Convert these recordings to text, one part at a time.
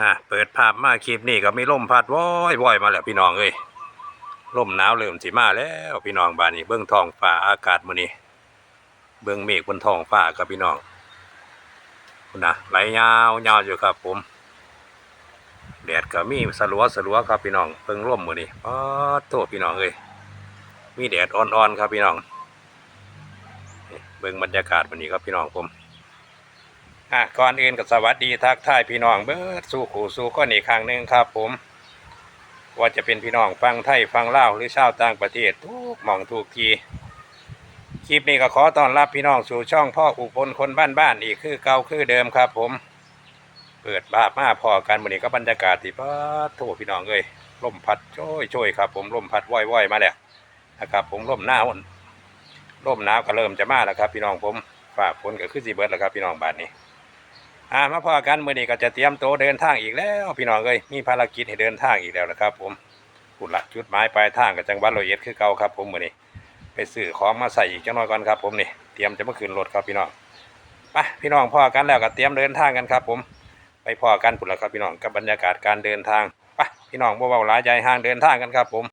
อะเปิดภาพมาคลิปนี้ก็มีลมพัดว้อยว้อยมาแล้วพี่น้องเอ้ยลมหนาวเริ่มสิมาแล้วพี่น้องบ้านนี้เบื้องท้องฟ้าอากาศมื้อนี้เบื้องเมฆบนท้องฟ้าครับพี่น้องคุณนะไหลยาวยาวอยู่ครับผมแดดก็มีสลัวสลัวครับพี่น้องเบิ่งร่มมื้อนี้อ๋อโตพี่น้องเอ้ยมีแดดอ่อนๆครับพี่น้องเบิ่งบรรยากาศมื้อนี้ครับพี่น้องผม อะก่อนอื่นก็สวัสดีทักทายพี่น้องเบิดสู่ขู่สู่ก้อนอีกครั้งหนึ่งครับ ผม ว่าจะเป็นพี่น้องฟังไทยฟังเล่าวหรือชาวต่างประเทศทุกหม่องทุกทีคลิปนี้ก็ขอต้อนรับพี่น้องสู่ช่องพ่ออุบลคนบ้านบ้านๆอีกคือเก่าคือเดิมครับ ผม เปิดบาปมาพอกันวันนี้ก็บรรยากาศที่พัดโถพี่น้องเอ้ยลมพัดโชยโชยครับ ผมลมพัดว่อยว่อยๆมาแล้วนะครับ ผมลมหนาวลมหนาวก็เริ่มจะมาแล้วครับ พี่น้องผมฝ่าฝนก็คือสีเบิร์ดแล้วครับพี่น้องบ้านนี้ อ่ามาพอกันมื่อนี้ก็จะเตรียมโตวเดินทางอีกแล้ว พี่น้องเอ้ยมีภารกิจให้เดินทางอีกแล้วนะครับ ผมปุดละจุดหมายปลายทางกับจังหวัดร้อยเอ็ดคือเก่าครับ ผมเมื่อนี้ไปซื้อของมาใส่อีกจังหน้อยก่อนครับ ผมนี่เตรียมจะมาขึ้นรถครับพี่น้องไปพี่น้องพอกันแล้วก็เตรียมเดินทางกันครับ ผมไปพอกันปุดละครับพี่น้องกับบรรยากาศการเดินทางไปพี่น้องบ่เบาหลายใจห่างเดินทางกันครับ ผม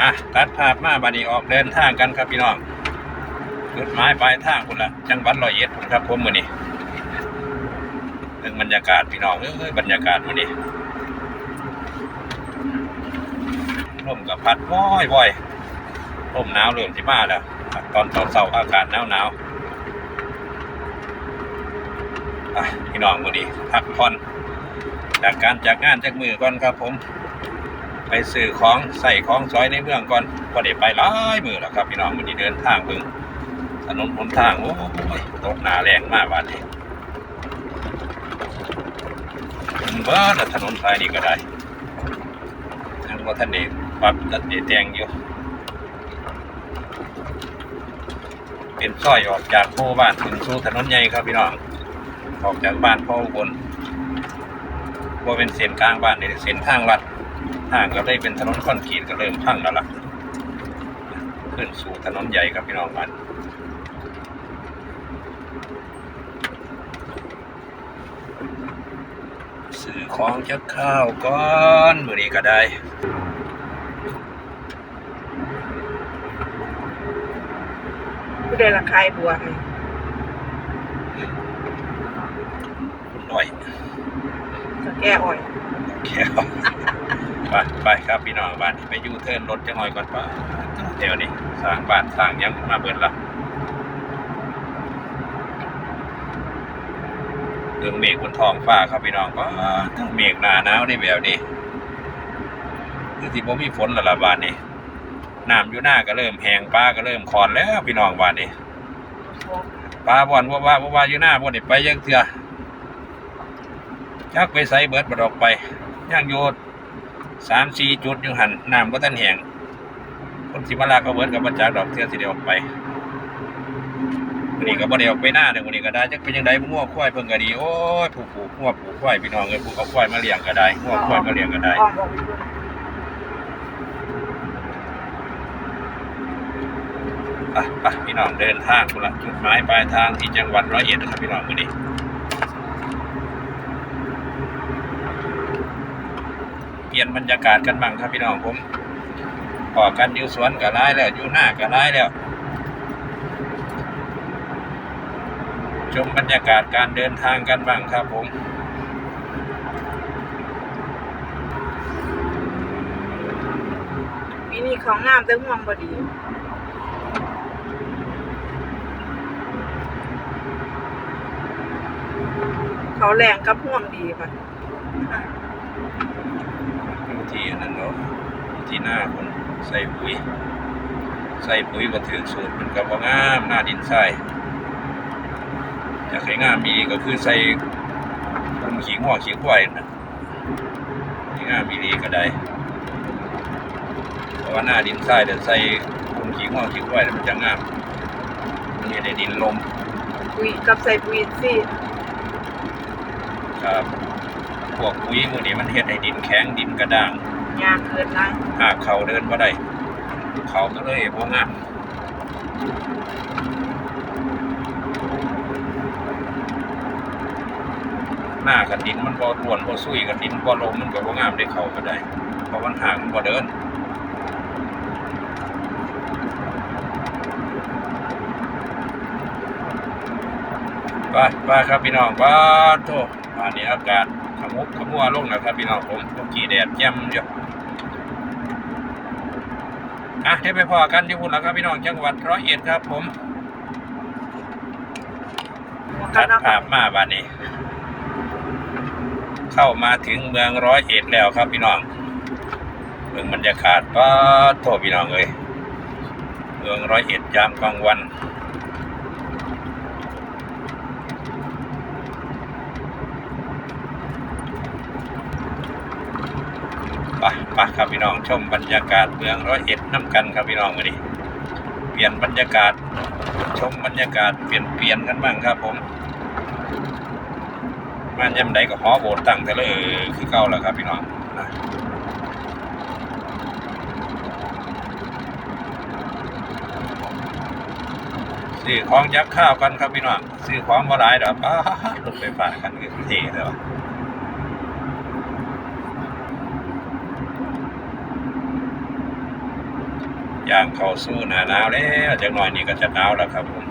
อะตัดภาพมาบัดนี้ออกเดินทางกันครับพี่น้อง จุดหมายปลายทางคุณละจังหวัดร้อยเอ็ดครับผมมือนี้เรื่องบรรยากาศพี่น้องเอ้ยบรรยากาศมือนี้ลมกับพัดว้อยว้อยลมหนาวเริ่มที่มาแล้วตอนเสาร์ๆอากาศหนาวหนาวพี่น้องมือนี้พักผ่อนจากการจากงานจากมือก่อนครับผม ไปซื้อของใส่ของซอยในเมืองก่อนพอได้ไปหลายมือแล้วครับพี่น้องมือนี้เดินทางเพิ่ง ถนนหนทาง โอ้ยตกหนาแรงมากวันนี้บ้อถนนสายนี้ก็ได้ทั้งว่าท่านเองปรับตัดเดแดงอยู่ เป็นซอยออกจากโพบ้านถึงสู่ถนนใหญ่ครับพี่น้อง ออกจากบ้านพ่ออุบนว่าเป็นเส้นกลางบ้านนี่เส้นทางลัดทางก็ได้เป็นถนนคอนกรีตก็เริ่มพังแล้วล่ะ ขึ้นสู่ถนนใหญ่ครับพี่น้องบ้าน ซื้อของจะข้าวก่อนมื้อนี้ก็ได้ผู้ใดละคายบัวให้หน่อยจะแก้อ่อยแค่วไปไปครับพี่น้องบ้านไปยูเทิร์นรถจังหน่อยก่อนป่ะเดี๋ยวนี้สร้างบ้านสร้างหยังมาเบิดละ คืองเมฆบนท้องฟ้าครับพี่น้องก็ทั้งเมฆหนาหนาวนี่แบบนี้คือที่ผมมีฝนละละบานนี้น้ำอยู่หน้าก็เริ่มแห้งปลาก็เริ่มคอนแล้วพี่น้องบ้านนี้ปลาบ่อนว่าว่าว่าว่าอยู่หน้าบ่ได้ไปยังเถื่อจักไปใส่เบิดบดอกไปย่างโยดสามสี่จุดยู่หันน้ำก็ท่านแหงคนสิมาลาก็เบิดกับมาจากดอกเถื่อสิเดียวออกไป วันนี้ก็บ่ได้ออกไปหน้าเด้อวันนี้ก็ได้จักเป็นยังไงมั่วควายเพิ่งก็ดีโอ้ยผูกผูกมั่วผูกควายพี่น้องเอ้ยผูกเอาควายมาเลี้ยงก็ได้มั่วควายมาเลี้ยงก็ได้อ่อนออกไปด้วยอะไปพี่น้องเดินทางคุณละจุดหมายปลายทางที่จังหวัดร้อยเอ็ดนะครับพี่น้องมื้อนี้เปลี่ยนบรรยากาศกันบ้างครับพี่น้องผมพอกันอยู่สวนก็ร้ายแล้วอยู่หน้าก็ร้ายแล้ว ชมบรรยากาศการเดินทางกันบ้างครับผมปีนี้ของน้ำแต่ห่วงบดีเขาแรงกับห่วงดีป่ะอยู่ที่อันนั้นเนาะอยู่ที่หน้าคนใส่ปุ๋ย ใส่ปุ๋ยก็ถือสูตรมันก็บ่งามหน้าดินทราย อยากให้งามมีก็คือใส่คุมขี้งัวขี้ควายนะให้งามมีดีก็ได้เพราะว่าหน้าดินทรายเดี๋ยวใส่คุมขี้งัวขี้ควายแล้วมันจะงามมันจะได้ดินลมปุ๋ยกับใส่ปุ๋ยสิครับพวกปุ๋ยหมูนี้มันเฮ็ดให้ดินแข็งดินกระด้างยากเกินไรหากเขาเดินบ่ได้ เขาก็เลยบ่งาม หน้ากับดินมันบ่ร่วนบ่ซุยกับดินบ่ลมมันก็บ่งามได้เข้าก็ได้เพราะมันห่างมันบ่เดินไปไปครับพี่น้องบ้านโตอันนี้อากาศขมุกขมัวลงนะครับพี่น้องผมเมื่อกี้แดดแจ่มอยู่อะเดี๋ยวไปพอกันที่พุ่นแล้วครับพี่น้องจังหวัดร้อยเอ็ดครับผมตัดภาพมาบ้านนี้ เข้ามาถึงเมืองร้อยเอ็ดแล้วครับพี่น้องเมืองบรรยากาศป้าโทพี่น้องเอ้ยเมืองร้อยเอ็ดยามกลางวันไปไปครับพี่น้องชมบรรยากาศเมืองร้อยเอ็ดน้ำกันครับพี่น้องวันนี้เปลี่ยนบรรยากาศชมบรรยากาศเปลี่ยนเปลี่ยนกันบ้างครับผม มันยำใดก็หอโบสตั้งแต่เลยคือเก่าแล้วครับพี่น้องซื้อของยักข้าวกันครับพี่น้องซื้อของมาหลายดอกป้ารถไฟฟ้ากันคือเท่เลยวะย่างเข้าสู่หน้าหนาวแล้วจากหน่อยนี่ก็จะหนาวแล้วครับผม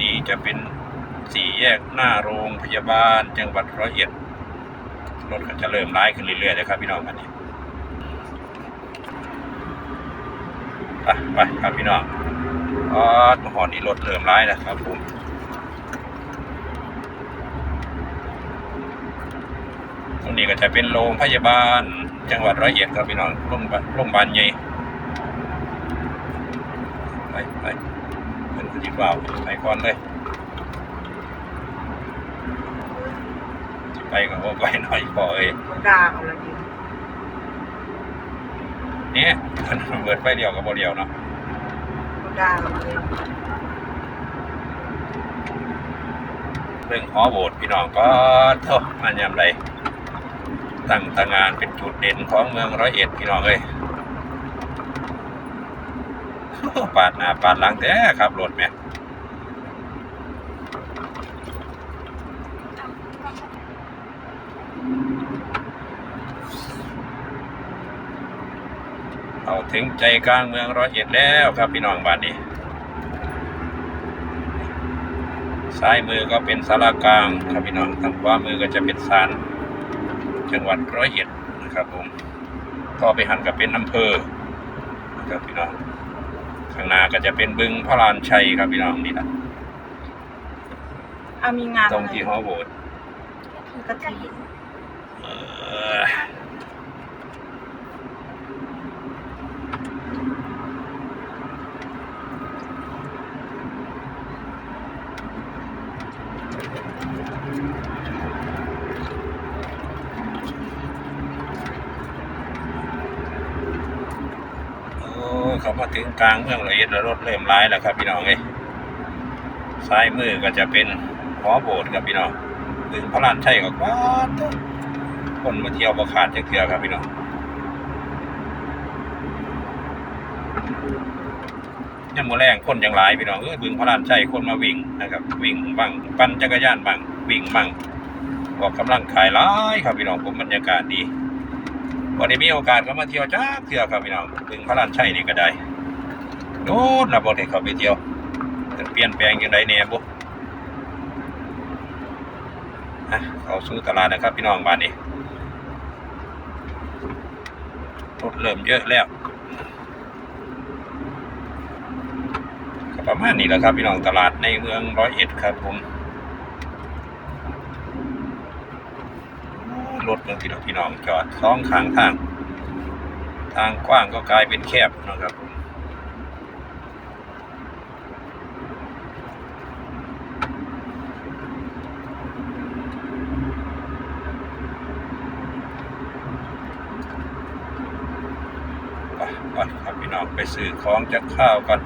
นี่ จะเป็นสี่แยกหน้าโรงพยาบาล จังหวัดร้อยเอ็ดรถก็จะเริ่มร้ายขึ้นเรื่อยๆเลยครับพี่น้องกันนี้ไปไปครับพี่น้องอ๋อมหอนี่รถเริ่มร้ายแล้วครับผมตรงนี้ก็จะเป็นโรงพยาบาล จังหวัดร้อยเอ็ดครับพี่น้องโรงพยาบาลโรงพยาบาลใหญ่ไปไปเป็นที่เฝ้าไปก่อนเลย ไปก็บ่ไปหน่อยพอเอ้ยเขาด่าเอาละดิเนี่ยมันเปิดไฟเดียวกับบ่เดียวเนาะเขาด่าเอาเลยเรื่องหอโบสถ์พี่น้องก็เท่ามันยำไรตั้งตางานเป็นจุดเด่นของเมืองร้อยเอ็ดพี่น้องเอ้ยปาดหน้าปาดหลังแต่ครับรถแม่ ถึงใจกลางเมืองร้อยเอ็ดแล้วครับพี่น้องบ้านนี้ซ้ายมือก็เป็นสารากลางครับพี่น้องทางขวามือก็จะเป็นศาลจังหวัดร้อยเอ็ดนะครับผมต่อไปหันก็เป็นอำเภอนะครับพี่น้องข้างหน้าก็จะเป็นบึงพระลานชัยครับพี่น้องนี่แหละอะมีงานตรงที่หอโบสถ์กะทิเอ่อโอ้ เขามาถึงกลางเมืองร้อยเอ็ดแล้วรถเริ่มร้ายแล้วครับพี่น้องเอ้ซ้ายมือก็จะเป็นหอโบสถ์ครับพี่น้องบึงพระลานชัยก็กว้าคนมาเที่ยวประขาดจักเทื่อครับพี่น้องยังมือแรงคนยังหลายพี่น้องเอ้บึงพระลานชัยคนมาวิ่งนะครับ วิ่งบ้างปั่นจักรยานบ้างวิ่งบ้างออกกำลังกายหลายครับพี่น้องผมบรรยากาศดี วันนี้มีโอกาสก็มาเที่ยวจ้าเทื่อครับพี่น้องบึงพระลานชัยนี่ก็ได้โน้นนะบ่ได้เขาไปเที่ยวจะเปลี่ยนแปลงยังไงเนี่ยบุอะเขาสู่ตลาดนะครับ พี่น้องบ้านนี้รถเริ่มเยอะแล้วประมาณนี้แหละครับพี่น้องตลาดในเมืองร้อยเอ็ดครับผม รถเมืองพี่น้องพี่น้องจอดสองข้างทาง ทางกว้างก็กลายเป็นแคบนะครับผมไปไปครับพี่น้องไปซื้อของจากข้าวกัน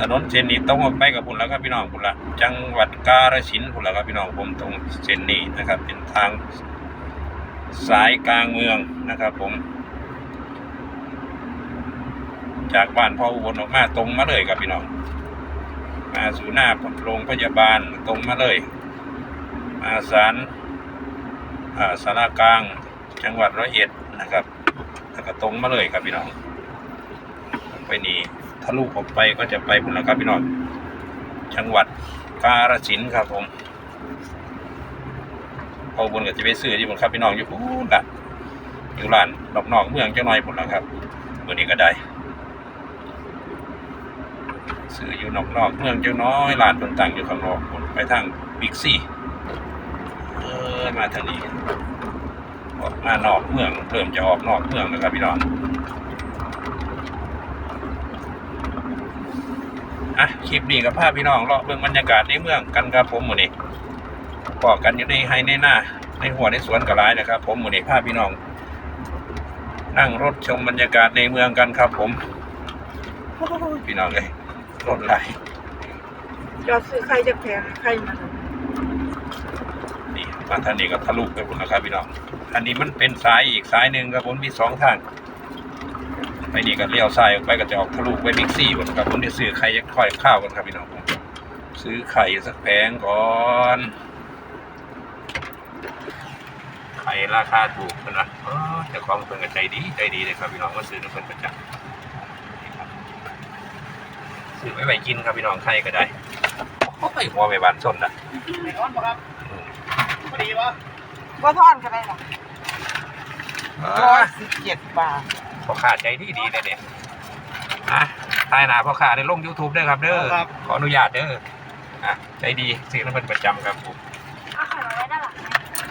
ถนนเส้นนี้ตรงออกไปกับพุ่นแล้วครับพี่น้องพุ่นละจังหวัดกาฬสินธุ์พุ่นละครับพี่น้องผมตรงเส้นนี้นะครับ เป็นทางสายกลางเมืองนะครับผม จากบ้านพ่ออุบลออกมาตรงมาเลยครับพี่น้อง มาสู่หน้าโรงพยาบาลตรงมาเลย มาศาลอ่าสารากลางจังหวัดร้อยเอ็ดนะครับแล้วก็ตรงมาเลยครับพี่น้อง ไปนี่ ทะลุออกไปก็จะไปบุญนะครับพี่น้องจังหวัดกาฬสินครับผมพอบุญก็จะไปซื้อที่บุญครับพี่น้องอยู่พูนละอยู่ร้านนอกๆเมืองจังหน่อยบุญละครับวันนี้ก็ได้ซื้ออยู่นอกๆเมืองจังน้อยร้านต่างๆอยู่ข้างนอกพุ่นไปทางบิ๊กซีเออมาทางนี้ออกมานอกเมืองเริ่มจะออกนอกเมืองแล้วครับพี่น้อง อะคลิปนี้กับภาพพี่น้องเลาะเบิ่งบรรยากาศในเมืองกันครับผมหมู่นี้บอกกันอยู่ในไฮในหน้า ในหัวในสวนกระไรนะครับ ผมหมู่นี้ภาพพี่น้อง นั่งรถชมบรรยากาศในเมืองกันครับ ผมโอ้ยพี่น้องเลยรถไหลยอดซื้อไข่จะแพงไข่มันนี่มาทางนี้ก็ทะลุไปหมดแล้วครับพี่น้องอันนี้มันเป็นสายอีกสายหนึ่งครับผมมีสองทาง ไปนี่ก็เลี้ยวซ้ายออกไปก็จะออกทะลุไปบิ๊กซีหมดครับผมได้ซื้อไข่ยักษ์ค่อยข้าวกันครับพี่น้องซื้อไข่สักแผงก่อนไข่ราคาถูกนะเออเจ้าของเพิ่นก็ใจดีใจดีเลยครับพี่น้องก็ซื้อน้ำเพิ่นประจำนี่ครับซื้อไว้ไว้กินครับพี่น้องไข่ก็ได้โอ้ยหัวไม่บานส้นนะไหนร้อนปะครับพอดีปะว่าทอดกันได้หรอเอร้ออยสิบเจ็ดบาท พ่อค้าใจดีดีเลยเนี่ยอะทายหนาพ่อค้าได้ลง YouTube ด้วยครับ เด้อครับ ขออนุญาตเด้ออะใจดีซื้อน้ำเพิ่นประจำครับผมเอาไข่มาไว้ด้านหลังไหม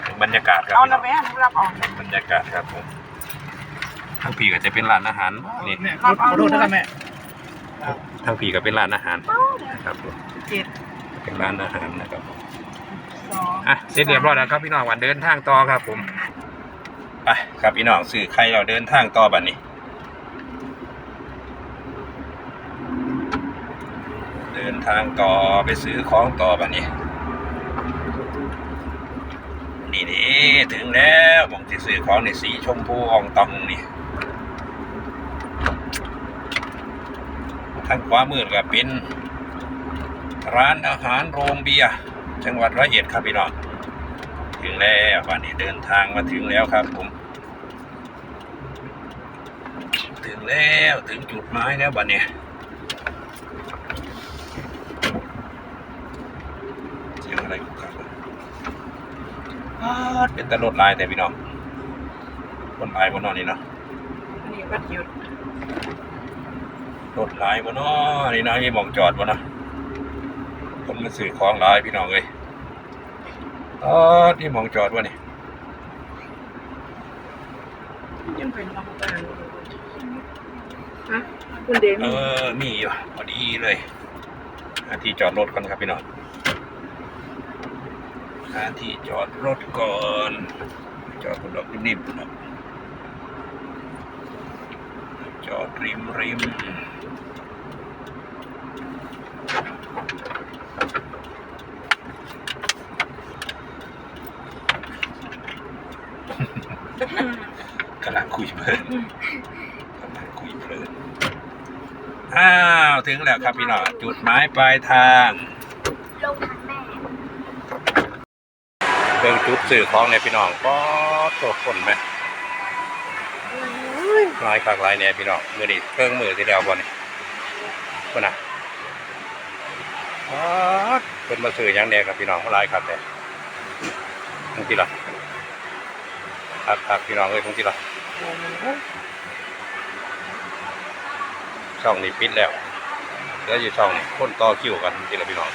ถึงบรรยากาศครับเอาพี่น้ละองแม่หนูรับออก บรรยากาศครับผมทางผีก็จะเป็นร้านอาหารนี่แม่ขอขอโทษนะครับแม่ทางผีก็เป็นร้านอาหารนะครับผมเจ็ด เป็นร้านอาหารนะครับผมสอง อะเสร็จเรียบร้อยแล้วครับพี่น้องวันเดินทางต่อครับผม ไปครับพี่น้องสื่อใครเราเดินทางต่อบัดนนี้ เดินทางต่อไปซื้อของต่อบัดนี้ นี่นี่ถึงแล้วมองที่ซื้อของในสีชมพูอองตองนี่ทางขวามือก็เป็นร้านอาหารโรงเบียร์จังหวัดร้อยเอ็ดครับพี่น้องถึงแล้ววันนี้เดินทางมาถึงแล้วครับผม ถึง แล้วถึงจุดหมายแล้วบัดนี้เสียงอะไรกูครับอ้าวเป็นตลดลายแต่พี่น้องคนลายบนนอนนี่เนาะอันนี้วัดหยุดรถลายบนนอนนี่เนาะมีหมองจอดบนเนาะคนมาสื่อของหลายพี่น้องเลยอ๋อนี่หมองจอดวะนี่ยังเป็นรับการอยู่ ฮะคุณเดเอมี่อมีอยู่พอดีเลยหาที่จอดรถก่อนครับพี่น้องหาที่จอดรถก่อน จอดบนดอกนิ่มๆนะจอดริมริมกำลังคุยเพลินกำลังคุยเพลิน อ้าว ถึงแล้วครับพี่น้องจุดหมายปลายทางลงทันแม่เบิ่งจุดสื่อของในพี่น้องก็โตคนไหมหลายครั้งหลายเนี่ยพี่น้องมือนี่เครื่องมือที่แล้วบ่นี่คนน่ะอ๋อเป็นมาสื่อหยังเนี่ยครับพี่น้องหลายครับแต่ทั้งที่ละครับครับพี่น้องเอ้ยทั้งที่ละ ช่องนี้ปิดแล้วเหลืออยู่ช่องนี้คนต่อคิวกันทั้งที่ละพี่น้อง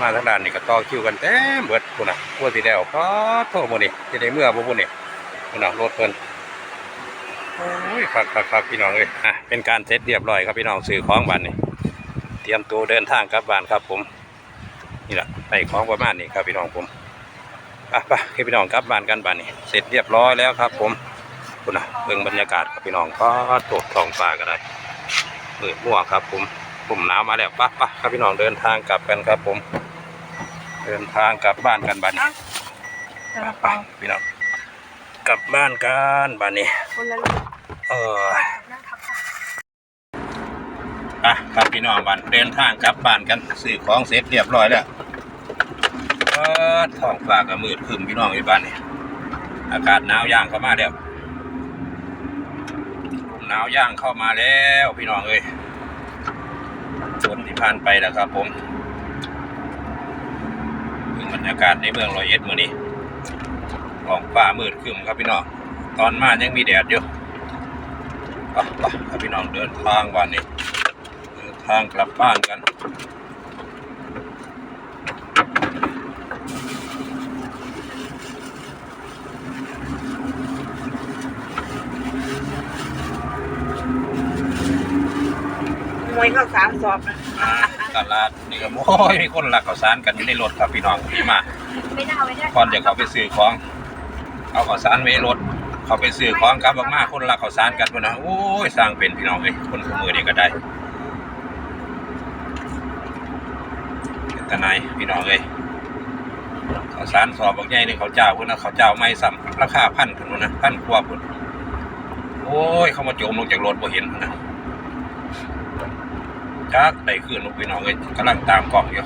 มาทางด้านนี่ก็ต่อคิวกันเต็มเบิดพุ่นน่ะพวกสีแดวก็โทษหมนี่จะได้เมื่อบ่พุ่นนี่พุ่นน่ะรถเพิ่นโอ้ยคักคักคักพี่น้องเอ้ยอะเป็นการเสร็จเรียบร้อยครับพี่น้องซื้อของบ้านนี่เตรียมตัวเดินทางกลับบ้านครับผมนี่แหละใส่ของประมาณนี้ครับพี่น้องผมอะไปให้พี่น้องกลับบ้านกันบ้านนี้เสร็จเรียบร้อยแล้วครับผม พุ่นน่ะเบิ่งบรรยากาศครับพี่น้องก็ตกท้องฟ้าก็ได้มืดมั่วครับ ผมผมหนาวมาแล้วปะปะครับพี่น้องเดินทางกลับกันครับ ผม เดินทางกลับบ้านกันบ้านนี้จะรับไปเอาพี่น้องกลับบ้านกันบ้านนี้คนละลูกเออนั่งทับกันอะครับพี่น้องบ้านเดินทางกลับบ้านกันซื้อของเสร็จเรียบร้อยแล้วเออท้องฟ้าก็มืดครึ้มพี่น้องอยู่บ้านนี้อากาศหนาวย่างเข้ามาแล้วลม หนาวย่างเข้ามาแล้วพี่น้องเอ้ยฝนที่ผ่านไปแล้วครับผมถึงบรรยากาศในเมืองรอยเอ็ดมื่อนี้ของฟ้ามืดครึ้มครับพี่น้อง ตอนมายังมีแดดอยู่ไปครับพี่น้องเดินทางวันนี้เดินทางกลับบ้านกัน วยข้าวสารสอบนะอ่าตลาดนี่ก็โอ้ยมีคนรักข้าวสารกันอยู่ในรถครับพี่น้องพี่มาไม่ได้ไม่ได้ก่อนจะเขาไปซื้อของเอาข้าวสารไว้ในรถเขาไปซื้อของกลับออกมาคนรักข้าวสารกันพุ่นนะโอ้ยสร้างเป็นพี่น้องเลยคนขมือนี่ก็ได้เป็นตาไหนายพี่น้องเลยข้าวสารสอบบอกใหญ่นี่เขาวเจ้าพุ่นนะเขาวเจ้าไม่ซ้ำราคาพันพุ่นพุ่นนะพันกว่าพุ่นโอ้ยเขามาโจมลงจากรถบ่เห็นพุ่นนะ จักได้คืนลูกพี่น้องเลยกำลังตามกล่องอยู่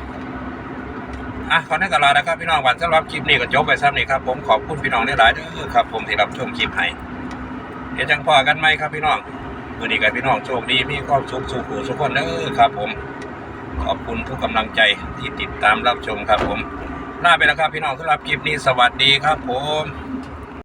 อะขอให้กันลานะครับพี่น้องวันสำหรับคลิปนี้ก็จบไปซ้ำนี่ครับผมขอบคุณพี่น้องหลายๆด้อครับ ผมที่รับชมคลิปให้เดี๋ยวจังพอกันไหมครับพี่น้องวันนี้กับพี่น้องโชคดีมีความสุขสุขหูสุขคนเด้อครับ ผม ขอบคุณทุกกำลังใจที่ติดตามรับชมครับ ผมลาไปแล้วครับพี่น้องสำหรับคลิปนี้สวัสดีครับ ผม